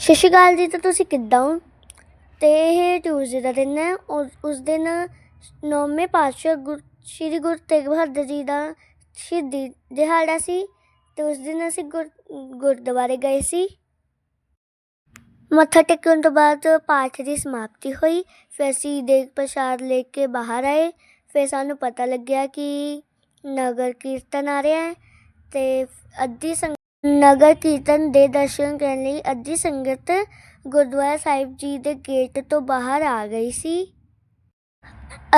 ਸਤਿ ਸ਼੍ਰੀ ਅਕਾਲ ਜੀ, ਤਾਂ ਤੁਸੀਂ ਕਿੱਦਾਂ ਹੋ? ਤੇ ਇਹ ਟਿਊਜ਼ਡੇ ਦਾ ਦਿਨ ਹੈ ਉਸ ਉਸ ਦਿਨ ਨੌਵੇਂ ਪਾਤਸ਼ਾਹ ਗੁਰ, ਸ਼੍ਰੀ ਗੁਰੂ ਤੇਗ ਬਹਾਦਰ ਜੀ ਦਾ ਸ਼ਹੀਦੀ ਦਿਹਾੜਾ ਸੀ ਤੇ ਉਸ ਦਿਨ ਅਸੀਂ ਗੁਰ, ਗੁਰਦੁਆਰੇ ਗਏ ਸੀ। ਮੱਥਾ ਟੇਕਣ ਤੋਂ ਬਾਅਦ ਪਾਠ ਦੀ ਸਮਾਪਤੀ ਹੋਈ, ਫਿਰ ਅਸੀਂ ਦੇਗ ਪ੍ਰਸ਼ਾਦ ਲੈ ਕੇ ਬਾਹਰ ਆਏ, ਫਿਰ ਸਾਨੂੰ ਪਤਾ ਲੱਗਿਆ ਕਿ ਨਗਰ ਕੀਰਤਨ ਆ ਰਿਹਾ ਹੈ ਤੇ ਅੱਧੀ ਸੰਗ ਨਗਰ ਕੀਰਤਨ ਦੇ ਦਰਸ਼ਨ ਕਰਨ ਲਈ ਅੱਧੀ ਸੰਗਤ ਗੁਰਦੁਆਰਾ ਸਾਹਿਬ ਜੀ ਦੇ ਗੇਟ ਤੋਂ ਬਾਹਰ ਆ ਗਈ ਸੀ।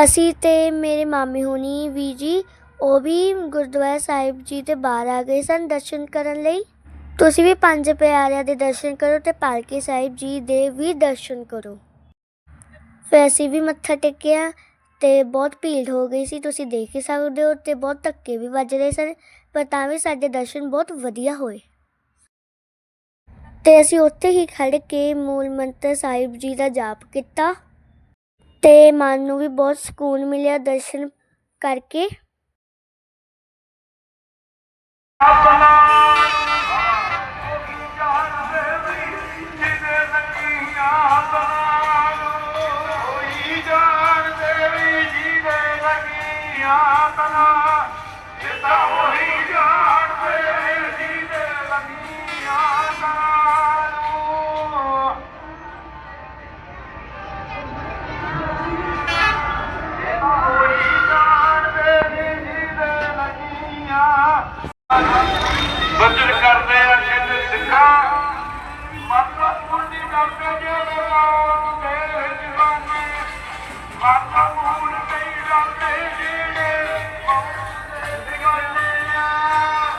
ਅਸੀਂ ਤੇ ਮੇਰੇ ਮਾਮੇ ਹੋਣੀ ਵੀ ਜੀ, ਉਹ ਵੀ ਗੁਰਦੁਆਰਾ ਸਾਹਿਬ ਜੀ ਦੇ ਬਾਹਰ ਆ ਗਏ ਸਨ ਦਰਸ਼ਨ ਕਰਨ ਲਈ। ਤੁਸੀਂ ਵੀ ਪੰਜ ਪਿਆਰਿਆਂ ਦੇ ਦਰਸ਼ਨ ਕਰੋ ਤੇ ਪਾਲਕੀ ਸਾਹਿਬ ਜੀ ਦੇ ਵੀ ਦਰਸ਼ਨ ਕਰੋ। ਫਿਰ ਅਸੀਂ ਵੀ ਮੱਥਾ ਟੇਕਿਆ। ਅਤੇ ਬਹੁਤ ਭੀੜ ਹੋ ਗਈ ਸੀ, ਤੁਸੀਂ ਦੇਖ ਹੀ ਸਕਦੇ ਹੋ ਅਤੇ ਬਹੁਤ ਧੱਕੇ ਵੀ ਵੱਜ ਰਹੇ ਸਨ, ਪਰ ਤਾਂ ਵੀ ਸਾਡੇ ਦਰਸ਼ਨ ਬਹੁਤ ਵਧੀਆ ਹੋਏ। ਤੇ ਅਸੀਂ ਉੱਥੇ ਹੀ ਖੜ ਕੇ ਮੂਲ ਮੰਤਰ ਸਾਹਿਬ ਜੀ ਦਾ ਜਾਪ ਕੀਤਾ ਤੇ ਮਨ ਨੂੰ ਵੀ ਬਹੁਤ ਸਕੂਨ ਮਿਲਿਆ ਦਰਸ਼ਨ ਕਰਕੇ। ਬਚਨ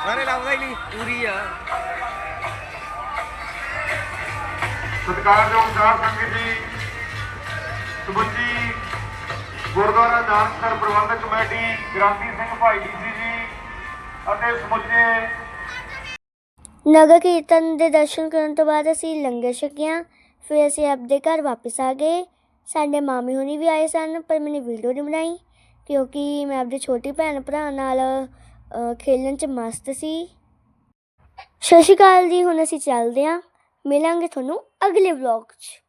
ਸਾਰੇ ਲਾਉਂਦਾ ਹੀ ਨਹੀਂ ਪੂਰੀ ਆ। ਸਤਿਕਾਰਯੋਗ ਸਾਧ ਸੰਗਤ ਜੀ ਸਮੁੱਚੀ ਗੁਰਦੁਆਰਾ ਨਾਨਕਸਰ ਪ੍ਰਬੰਧਕ ਕਮੇਟੀ ਗ੍ਰਾਂਤੀ ਸਿੰਘ ਭਾਈ ਡੀਸੀ ਜੀ ਅਤੇ ਸਮੁੱਚੇ ਨਗਰ ਕੀਰਤਨ ਦੇ ਦਰਸ਼ਨ ਕਰਨ ਤੋਂ ਬਾਅਦ ਅਸੀਂ ਲੰਗਰ ਛਕਿਆ। ਫਿਰ ਅਸੀਂ ਆਪਦੇ ਘਰ ਵਾਪਸ ਆ ਗਏ। ਸਾਡੇ ਮਾਮੀ ਹੁਣੀ ਵੀ ਆਏ ਸਨ ਪਰ ਮੈंने ਵੀਡੀਓ ਨਹੀਂ ਬਣਾਈ ਕਿਉਂਕਿ ਮੈਂ ਆਪਦੇ ਛੋਟੀ ਭੈਣ ਭਰਾ ਨਾਲ ਅ, ਖੇਲਣ 'ਚ ਮਸਤ ਸੀ। ਸਤਿ ਸ਼੍ਰੀ ਅਕਾਲ ਜੀ ਹੁਣ ਅਸੀਂ ਚੱਲਦੇ ਹਾਂ। ਮਿਲਾਂਗੇ ਤੁਹਾਨੂੰ ਅਗਲੇ ਵਲੌਗ 'ਚ।